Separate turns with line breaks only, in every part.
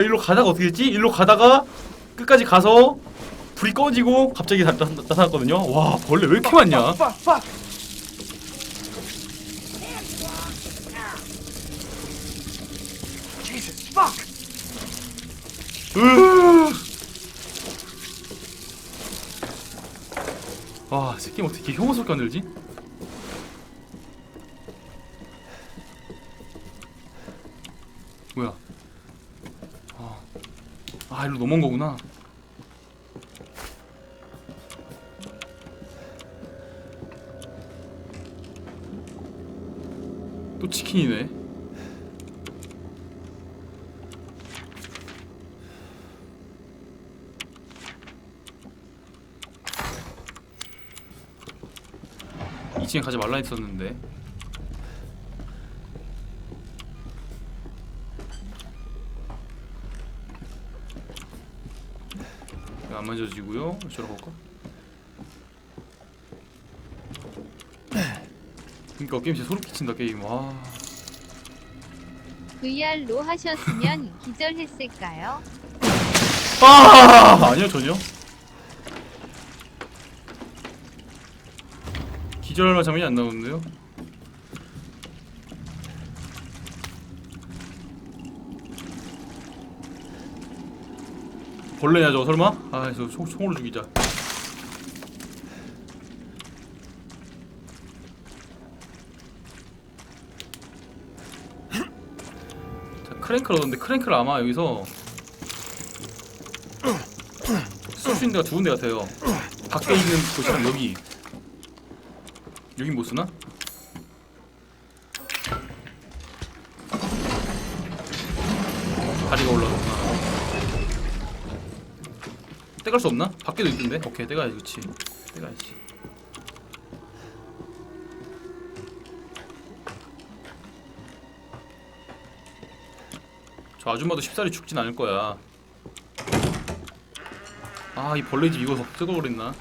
일로 가다가 어떻게 됐지? 일로 가다가 끝까지 가서 불이 꺼지고 갑자기 나, 나, 나타났거든요. 와 벌레 왜 이렇게 많냐?
Fuck, fuck. Jesus, fuck.
으. 와, 이 새끼 어떻게 이렇게 혐오스럽게 만들지? 아 일로 넘어온 거구나. 또 치킨이네. 이층에 가지 말라 했었는데. 이거 안 만져지고요. 저러 볼까? 그러니까 게임 진짜 소름 끼친다 게임. 와.
VR로 하셨으면 기절했을까요?
아 아니요 전혀. 기절할 장면이 안 나오는데요. 벌레냐 저거 설마? 아, 저 총, 총으로 죽이자. 자, 크랭크를 얻었는데 크랭크를 아마 여기서 쓸 수 있는 데가 두 군데 같아요. 밖에 있는 곳이랑 여기. 여긴 못 쓰나? 떼갈 수 없나? 밖에도 있던데? 오케이 떼가야지 그치. 떼가야지. 저 아줌마도 쉽사리 죽진 않을 거야. 아 이 벌레집 이거 뜯어버렸나?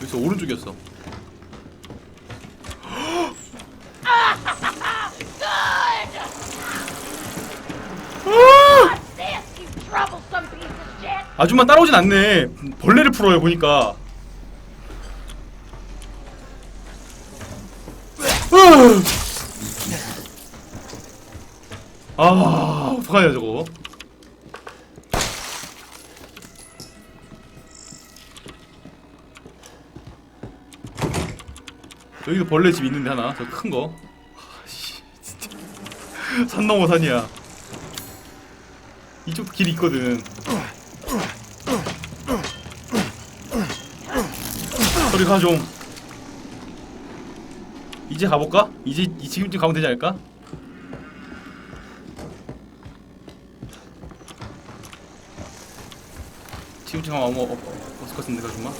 여기서 오른쪽이었어 아줌마 따라오진 않네. 벌레를 풀어요 보니까. 아, 어떡하냐 저거. 여기도 벌레 집 있는데 하나, 저 큰 거. 아. 산 넘어 산이야. 이쪽 길 있거든. 저리 가 좀. 이제 가볼까? 이제 이 지금쯤 가면 되지 않을까? 지금쯤 가면 아무 없, 없, 없을 것 같은데 가줌마.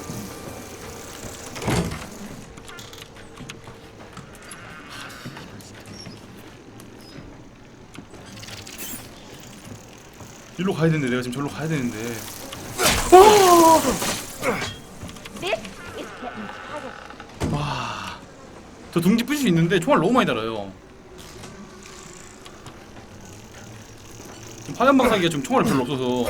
일로 가야 되는데 내가 지금 절로 가야 되는데. 와, 저 둥지 부실 수 있는데 총알 너무 많이 달아요. 좀 화염 방사기가 좀 총알이 별로 없어서.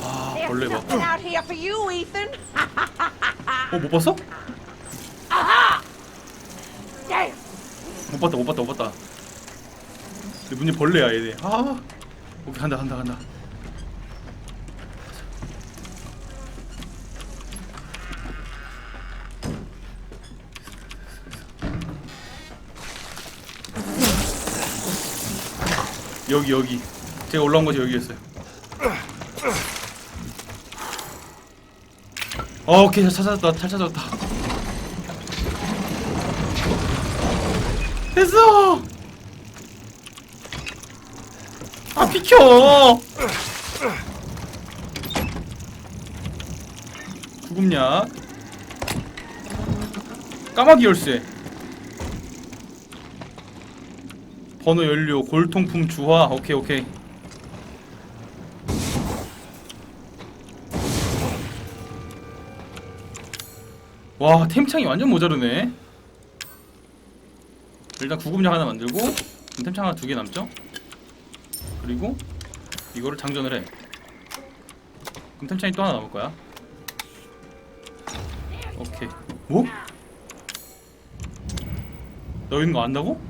아,
There's
벌레 봐.
nothing out here for you, Ethan.
어, 못 봤어?
Damn.
못 봤다, 못 봤다, 못 봤다. 근데 문제 벌레야, 얘네. 아, 오케이 간다, 간다, 간다. 여기 여기 제가 올라온 곳이 여기였어요. 어, 오케이 잘 찾았다, 잘 찾았다. 됐어. 아 비켜. 구급약 까마귀 열쇠 번호 연료 골통품 주화 오케이 오케이 와 템창이 완전 모자르네. 일단 구급약 하나 만들고 템창 하나 두 개 남죠? 그리고 이거를 장전을 해. 그럼 템창이 또 하나 남을 거야. 오케이. 뭐? 너 있는 거 안다고?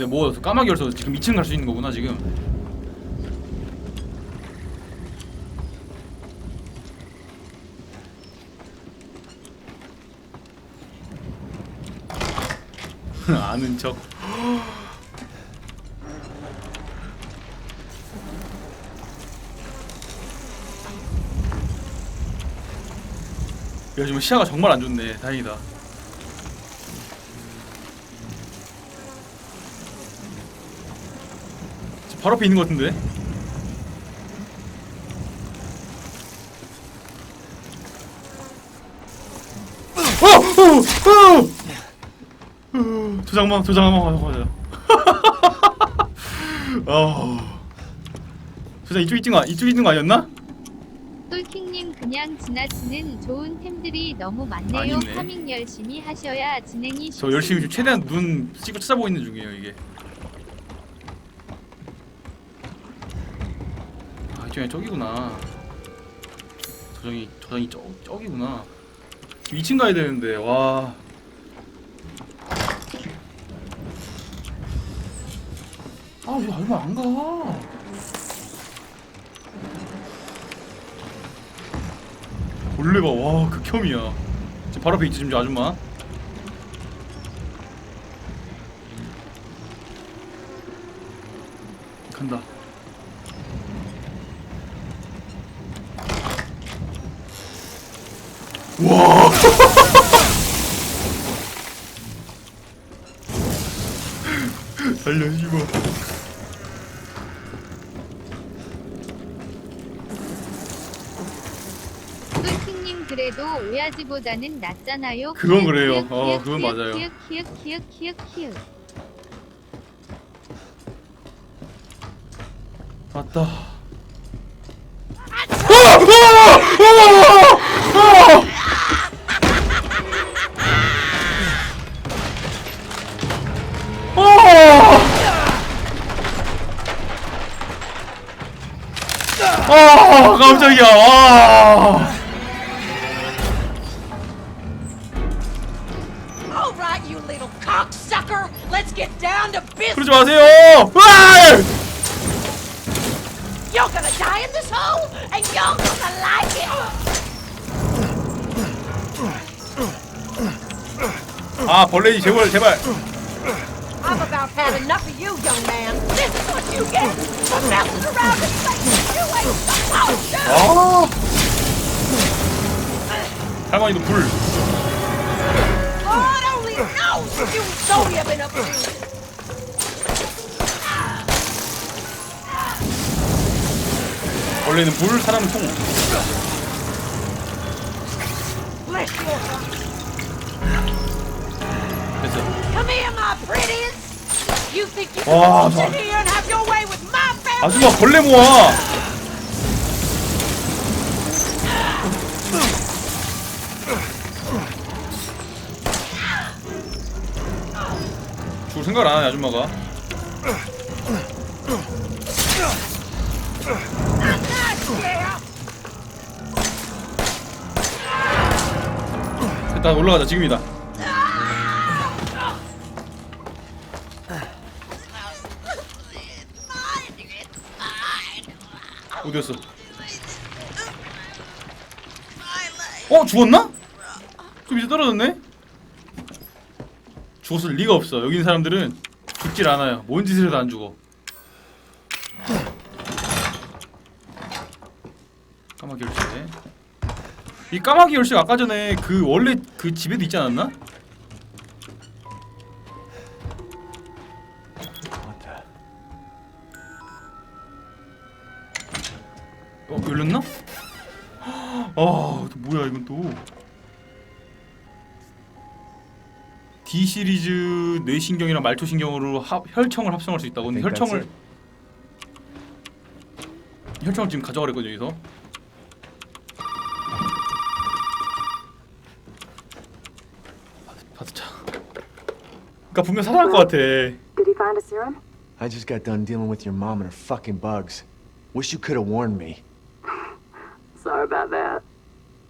근데 뭐 까마귀 열서 지금 2층 갈 수 있는 거구나 지금. 아는 척. 야 지금 시야가 정말 안 좋네. 다행이다 지금 바로 앞에 있는 것 같은데 어! 어! 어! 도장만 도장만 가자 가자 어 도장 이쪽 있는 거 이쪽 있는 거 아니었나?
똘킹님 그냥 지나치는 좋은 템들이 너무 많네요.
아니네.
파밍 열심히 하셔야 진행이
저 열심히 지금 최대한 눈 씻고 찾아보고 있는 중이에요 이게 아 이쪽에 저기구나 저정이 저정이 저, 저기구나 지금 2층 가야 되는데 와 아, 왜 얼마 안 가? 원래 봐, 와, 극혐이야. 지금 바로 앞에 있지, 지금 저 아줌마. 간다. 와. 달려 씨발.
똘킹님 그래도 오야지보다는 낫잖아요.
그건 그래요. 어, 그건 맞아요.
키읔, 키읔, 키읔, 키읔.
맞다. 아 깜짝이야. 와.
All right, you little cocksucker. Let's get down to business.
그러지 마세요. 와!
You're gonna die in this hole, and you're gonna like it.
아 벌레지 제발 제발.
I've about had enough of you, young man. This is what you get for messing around with things
아. 할머니도 불.
God only knows what you and Zoe have been up to.
원래는 불 사람은 통.
Bless you.
됐어.
Come here, my pretties. You think you
와,
can
저-
sit here and have your way with my family?
아줌마 벌레 모아. 생각을 안 하네 아줌마가. 일단 올라가자 지금이다. 어디였어? 어 죽었나? 좀 이제 떨어졌네? 죽었을 리가 없어. 여기 있는 사람들은 죽질 않아요. 뭔 짓을 해도 안 죽어. 까마귀 열쇠. 이 까마귀 열쇠 아까 전에 그 원래 그 집에도 있지 않았나? D 시리즈 뇌신경이랑 말초신경으로 합, 혈청을 합성할 수 있다고. 근데
Think that's
혈청을
it?
혈청을 지금 가져가랬거든요 여기서. 받- 받자. 그러니까 분명 살아날 것 같아.
Did he find a serum?
I just got done dealing with your mom and her fucking bugs. Wish you could have warned me.
Sorry about that.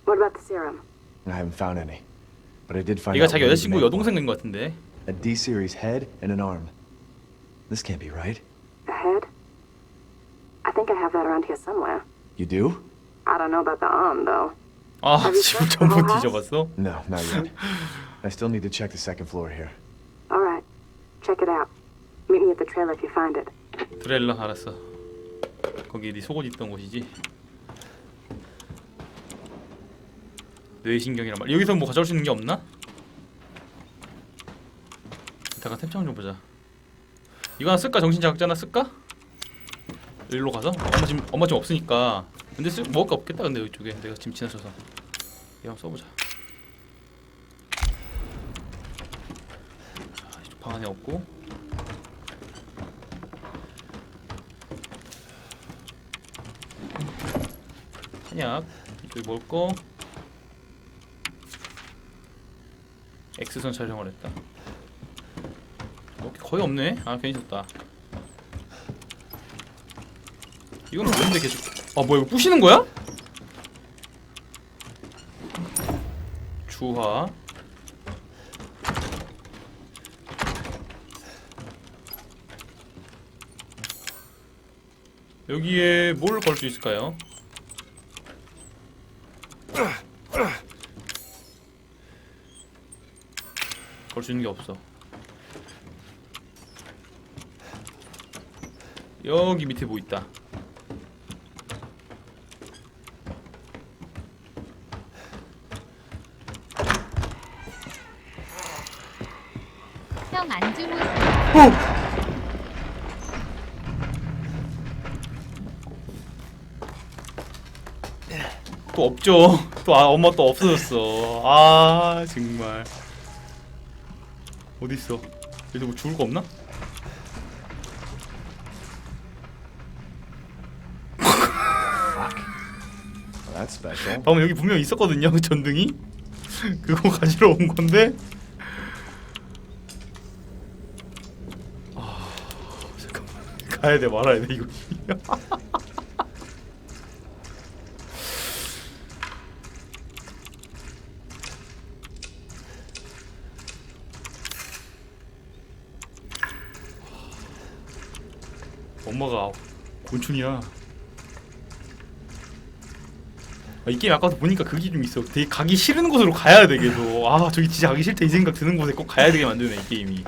What about the serum?
I haven't found any. But I did find
얘가
out
자기
where
여자친구
you met
여동생인 것 같은데.
one. A D-series head and an arm. This can't be right.
A head? I think I have that around here somewhere.
You do?
I don't know about the arm, though.
아
Have you
지금
checked the
전부
whole house?
뒤져봤어?
No, not yet. I still need to check the second floor here.
All right. Check it out. Meet me at the trailer if you find it.
드렐라 알았어. 거기 네 속옷 있던 곳이지. 뇌신경이란 말. 여기서 뭐 가져올 수 있는 게 없나? 이따가 템창 좀 보자. 이거 하나 쓸까? 정신자극제 하나 쓸까? 일로 가서 엄마 지금 엄마 지금 없으니까. 근데 쓸 먹을 거 없겠다. 근데 이쪽에 내가 지금 지나쳐서 이거 써보자. 자, 이쪽 방 안에 없고. 한약 이쪽에 먹을 거 X선 촬영을 했다. 어, 거의 없네. 아 괜히 줬다. 이거는 뭔데 계속. 아 뭐야 이거 부시는 거야? 주화. 여기에 뭘 걸 수 있을까요? 있는 게 없어. 여기 밑에 뭐 있다.
형 안 주무세요.
또 없죠. 또 아, 엄마 또 없어졌어. 아 정말. 어디 있어? 여기 뭐 죽을 거 없나? 방금 여기 분명 있었거든요. 그 전등이. 그거 가지러 온 건데. 아 잠깐만. 가야 돼 말아야 돼 이거. 엄마가 곤충이야. 아, 이 게임 아까도 보니까 그게 좀 있어. 되게 가기 싫은 곳으로 가야 돼 계속. 아 저기 진짜 가기 싫다 이 생각 드는 곳에 꼭 가야 되게 만드네 이 게임이.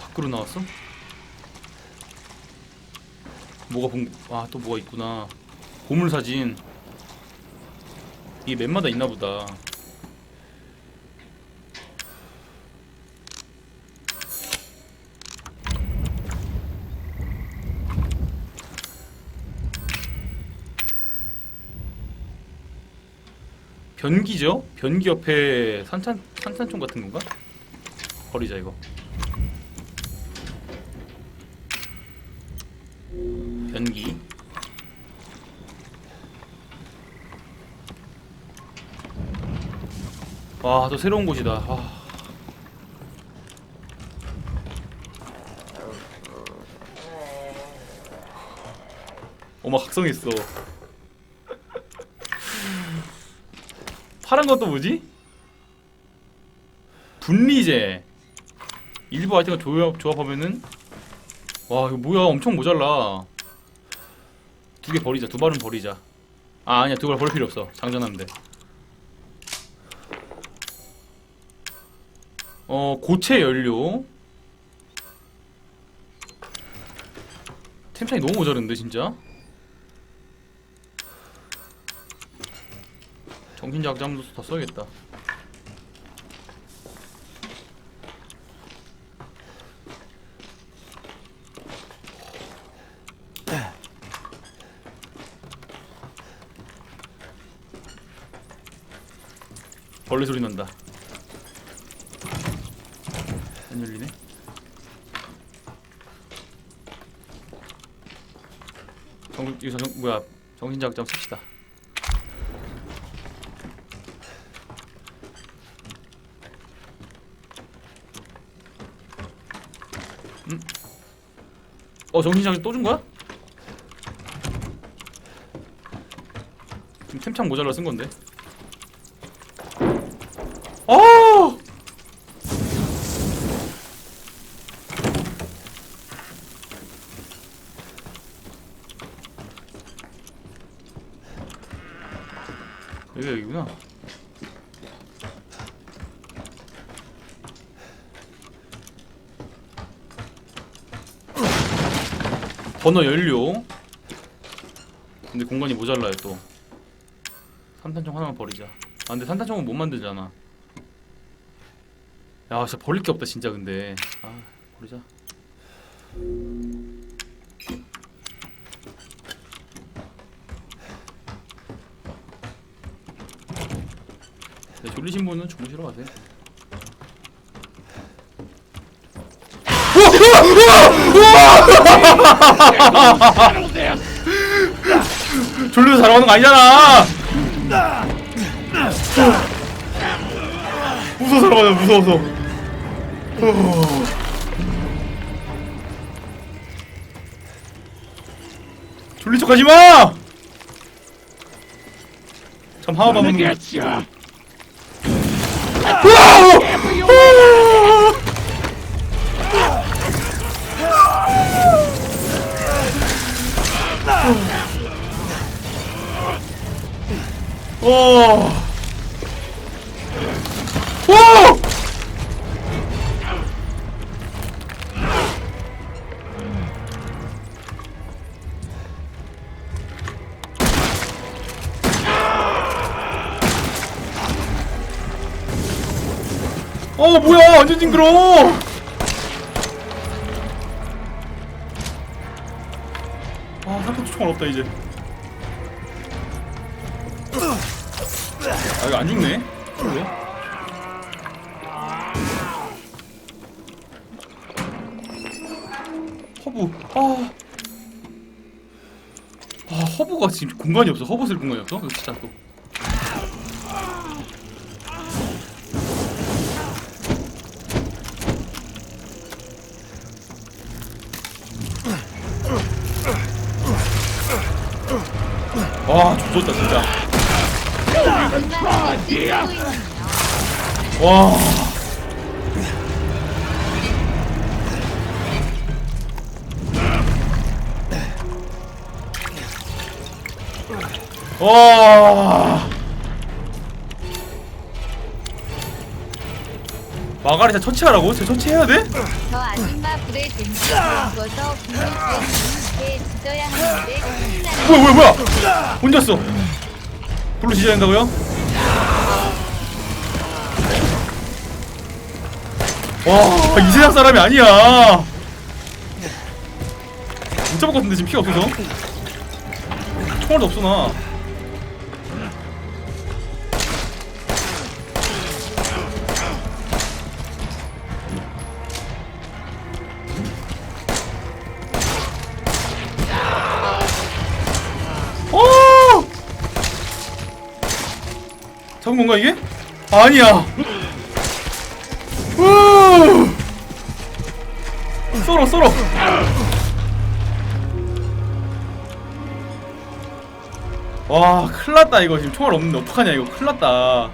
밖으로 나왔어? 뭐가 본? 아또 뭐가 있구나. 보물 사진. 이게 맵마다 있나 보다. 변기죠? 변기 옆에 산탄 산탄총 같은 건가? 버리자 이거. 변기. 와, 또 새로운 곳이다. 아. 어머 각성했어. 파란 것도 뭐지? 분리제. 일부 아이템과 조합, 조합하면은 와 이거 뭐야 엄청 모자라. 두 개 버리자. 두 발은 버리자. 아 아니야 두 발 버릴 필요 없어. 장전하면 돼. 어 고체 연료. 템창이 너무 모자른데 진짜? 정신작 잠도 더 써야겠다. 벌레 소리 난다 안 열리네. 정 여기서 정 뭐야 정신자극장 씁시다. 음? 어 정신자극 또준 거야? 지금 템창 모자라 쓴 건데. 어! 여기가 여기구나. 버너 연료. 근데 공간이 모자라요 또. 산탄총 하나만 버리자. 아 근데 산탄총은 못 만들잖아. 야 진짜 버릴 게 없다 진짜 근데. 아 버리자. 네, 졸리신 분은 주무시러 가세요. 졸려서 자라가는 거 아니잖아. 무서워서 자라가냐 무서워서. 졸린 척하지 마. 참 하와 봐보는 거. 오! 오! 어 뭐야 완전 징그러워 아 삼촌 총알 없다 이제 이거 안 죽네 왜? 허브 아. 아 허브가 지금 공간이 없어 허브 쓸 공간이 없어 이거 진짜 또 와, 좋다 진짜. 와. 와. 마가리타 처치하라고? 저 처치해야 돼?
저 아줌마 불에 댐지 구워서 국물에 찢어야 하는데 신나는
뭐야 뭐야 뭐야 혼자 써 불로 지져야 한다고요? 와 이 세상 사람이 아니야. 못 잡을 것 같은데 지금 피가 없어서? 총알도 없어 나 잡은 건가 이게? 아니야. 우! 썰어 썰어. 와 큰일났다 이거 지금 총알 없는데 어떡하냐 이거 큰일났다.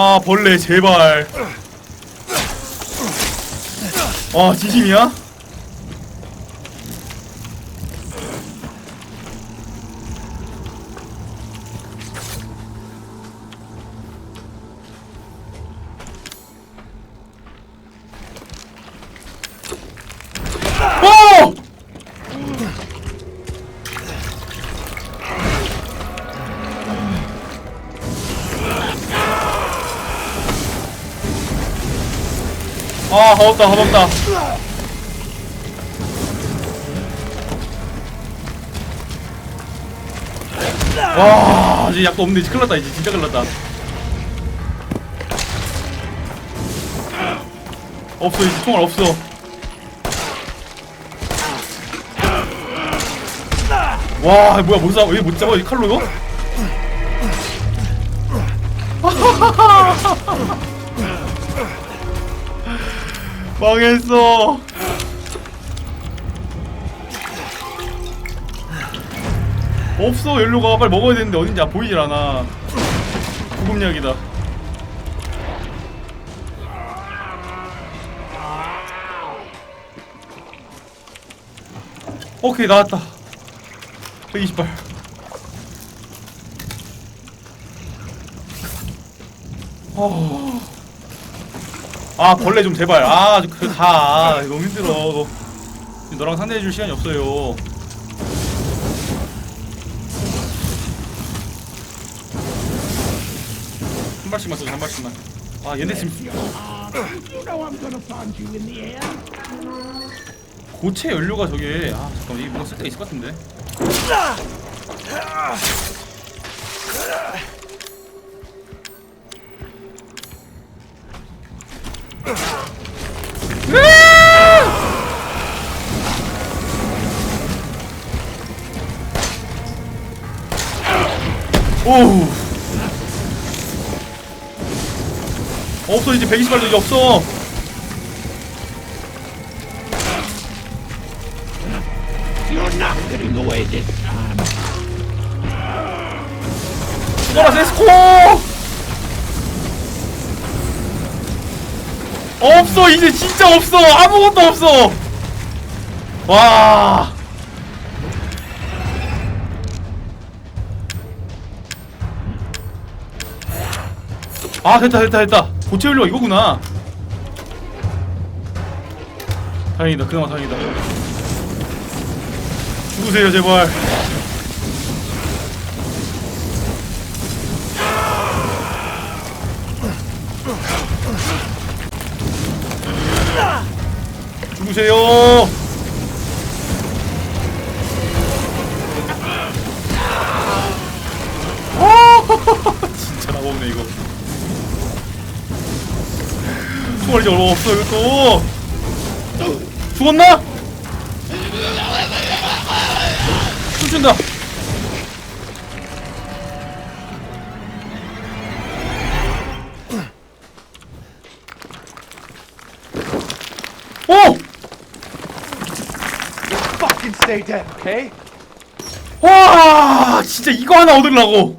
아 벌레 제발. 아 진심이야? 아, 허겁다, 허겁다. 와, 이제 약도 없네. 이제 큰일 났다. 이제 진짜 큰일 났다. 없어, 이제 총알 없어. 와, 뭐야, 못 잡아. 왜못 잡아? 이 칼로 이거? 망했어. 없어 연료가 빨리 먹어야 되는데 어딘지 안 보이질 않아. 구급약이다. 오케이 나왔다. 128. 어. 아 벌레 좀 제발 아그가 아, 너무 힘들어. 너, 너랑 상대해줄 시간이 없어요. 한 발씩만 써줘 한 발씩만. 아 얘네 지금 고체 연료가 저게. 아 잠깐만 이게 뭔가 쓸데 있을 것 같은데 오우 없어 이제 120발도 이제 없어. 죽어라 세스코! 없어 이제 진짜 없어. 아무것도 없어. 와 아 됐다 됐다 됐다. 고체 연료가 이거구나. 다행이다 그나마 다행이다. 죽으세요 제발. 죽으세요. 진짜 나오네 이거 총알 이제 얼마 없어 이거 또 죽었나? 춤춘다 오!
Fucking stay dead, okay?
와 진짜 이거 하나 얻으려고